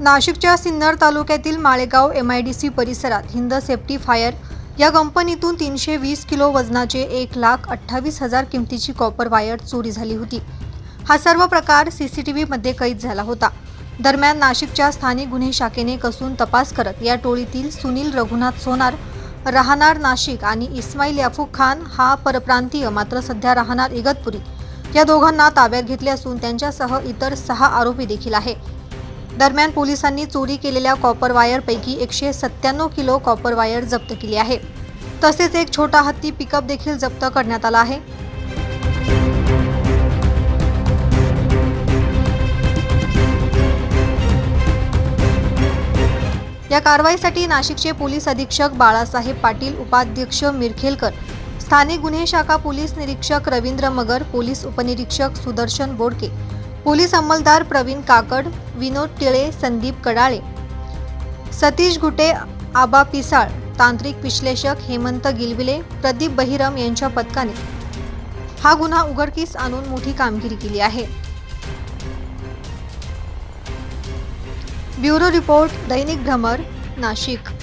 नाशिकच्या सिन्नर तालुक्यातील Malegaon M I D C परिसरात हिंद सेफ्टी फायर या कंपनीतून तीनशे वीस किलो वजनाचे एक लाख अठ्ठावीस हजार किमतीची कॉपर वायर चोरी झाली होती. हा सर्व प्रकार सी सी टी व्हीमध्ये कैद झाला होता. दरम्यान नाशिकच्या स्थानिक गुन्हे शाखेने कसून तपास करत या टोळीतील सुनील रघुनाथ सोनार राहणार नाशिक आणि इस्माईल याफूक खान हा परप्रांतीय मात्र सध्या राहणार इगतपुरी. या दोघांना ताब्यात घेतले असून त्यांच्यासह इतर सहा आरोपी देखील आहे दरम्यान पोलिसांनी चोरी केलेल्या कॉपर वायरपैकी एकशे सत्त्याण्णव किलो कॉपर वायर जप्त केली आहे. तसेच एक छोटा हत्ती पिकअप देखील जप्त करण्यात आला आहे. या कारवाईसाठी नाशिकचे पोलीस अधीक्षक बाळासाहेब पाटील उपाध्यक्ष मिरखेलकर स्थानिक गुन्हे शाखा पोलीस निरीक्षक रवींद्र मगर पोलीस उपनिरीक्षक सुदर्शन बोडके पोलीस अंमलदार प्रवीण काकड विनोद टिळे संदीप कडाळे सतीश घुटे आबा पिसाळ तांत्रिक विश्लेषक हेमंत गिलविले प्रदीप बहिरम यांच्या पथकाने हा गुन्हा उघडकीस आणून मोठी कामगिरी केली आहे. ब्युरो रिपोर्ट दैनिक भ्रमर नाशिक.